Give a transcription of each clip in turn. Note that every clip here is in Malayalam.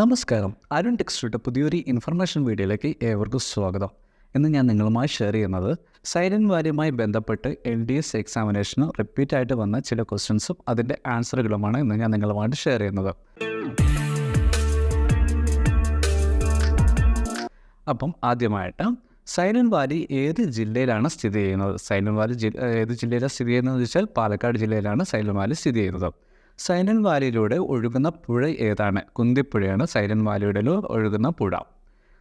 നമസ്കാരം. അരുൺ ടെക്സ്റ്റിയുടെ പുതിയൊരു ഇൻഫർമേഷൻ വീഡിയോയിലേക്ക് ഏവർക്കും സ്വാഗതം. ഇന്ന് ഞാൻ നിങ്ങളുമായി ഷെയർ ചെയ്യുന്നത് സൈലന്റ് വാല്യുമായി ബന്ധപ്പെട്ട് എൽ ഡി എസ് എക്സാമിനേഷന് റിപ്പീറ്റ് ആയിട്ട് വന്ന ചില ക്വസ്റ്റ്യൻസും അതിന്റെ ആൻസറുകളുമാണ് ഇന്ന് ഞാൻ നിങ്ങളുമായിട്ട് ഷെയർ ചെയ്യുന്നത്. അപ്പം ആദ്യമായിട്ട് സൈലന്റ് വാലി ഏത് ജില്ലയിലാണ് സ്ഥിതി ചെയ്യുന്നത്? സൈലന്റ് വാലി ഏത് ജില്ലയിലാണ് സ്ഥിതി ചെയ്യുന്നത് വെച്ചാൽ പാലക്കാട് ജില്ലയിലാണ് സൈലന്റ് വാലി സ്ഥിതി ചെയ്യുന്നത്. സൈലന്റ് വാലിയിലൂടെ ഒഴുകുന്ന പുഴ ഏതാണ്? കുന്തിപ്പുഴയാണ്. സൈലന്റ് വാലിയുടെ ഒഴുകുന്ന പുഴ.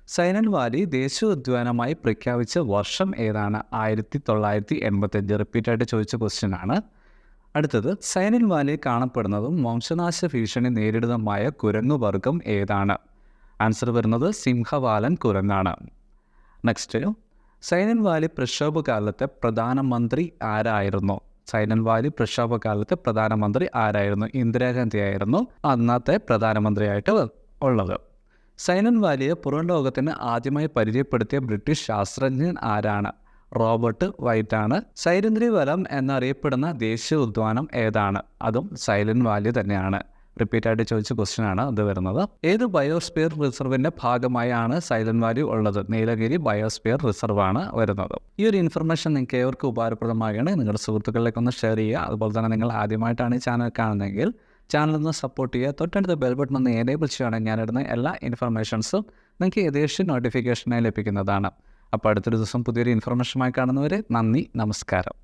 സൈലന്റ് വാലി ദേശീയ ഉദ്യാനമായി പ്രഖ്യാപിച്ച വർഷം ഏതാണ്? ആയിരത്തി തൊള്ളായിരത്തി എൺപത്തഞ്ച് റിപ്പീറ്റായിട്ട് ചോദിച്ച ക്വസ്റ്റ്യൻ ആണ്. അടുത്തത് സൈലന്റ് വാലി കാണപ്പെടുന്നതും വംശനാശ ഭീഷണി നേരിടുന്നതുമായ കുരങ്ങുവർഗം ഏതാണ്? ആൻസർ വരുന്നത് സിംഹവാലൻ കുരങ്ങാണ്. നെക്സ്റ്റ് സൈലന്റ് വാലി പ്രക്ഷോഭകാലത്തെ പ്രധാനമന്ത്രി ആരായിരുന്നു? സൈലന്റ് വാലി പ്രക്ഷോഭകാലത്ത് പ്രധാനമന്ത്രി ആരായിരുന്നു? ഇന്ദിരാഗാന്ധി ആയിരുന്നു അന്നത്തെ പ്രധാനമന്ത്രിയായിട്ട് ഉള്ളത്. സൈലന്റ് വാലിയെ പുറം ലോകത്തിന് ആദ്യമായി പരിചയപ്പെടുത്തിയ ബ്രിട്ടീഷ് ശാസ്ത്രജ്ഞൻ ആരാണ്? റോബർട്ട് വൈറ്റ് ആണ് സൈലൻദ്രി വനം എന്നറിയപ്പെടുന്ന ദേശീയ ഉദ്യാനം ഏതാണ്? അതും സൈലൻ വാലി തന്നെയാണ്. റിപ്പീറ്റ് ആയിട്ട് ചോദിച്ച ക്വസ്റ്റ്യൻ ആണ് അത് വരുന്നത്. ഏത് ബയോസ്ഫിയർ റിസർവിന്റെ ഭാഗമായാണ് സൈലന്റ് വാലി ഉള്ളത്? നീലഗിരി ബയോസ്ഫിയർ റിസർവ് ആണ് വരുന്നത്. ഈ ഒരു ഇൻഫർമേഷൻ നിങ്ങൾക്ക് ഏവർക്കും ഉപകാരപ്രദമായാണ് നിങ്ങളുടെ സുഹൃത്തുക്കളിലേക്ക് ഒന്ന് ഷെയർ ചെയ്യുക. അതുപോലെ തന്നെ നിങ്ങൾ ആദ്യമായിട്ടാണ് ഈ ചാനൽ കാണുന്നതെങ്കിൽ ചാനൽ ഒന്ന് സപ്പോർട്ട് ചെയ്യുക. തൊട്ടടുത്ത ബെൽ ബട്ടൺ ഒന്ന് എനേബിൾ ചെയ്യുകയാണെങ്കിൽ ഞാനിടുന്ന എല്ലാ ഇൻഫർമേഷൻസും നിങ്ങൾക്ക് ഏകദേശം നോട്ടിഫിക്കേഷനായി ലഭിക്കുന്നതാണ്. അപ്പോൾ അടുത്തൊരു ദിവസം പുതിയൊരു ഇൻഫർമേഷനുമായി കാണുന്നവരെ നന്ദി നമസ്കാരം.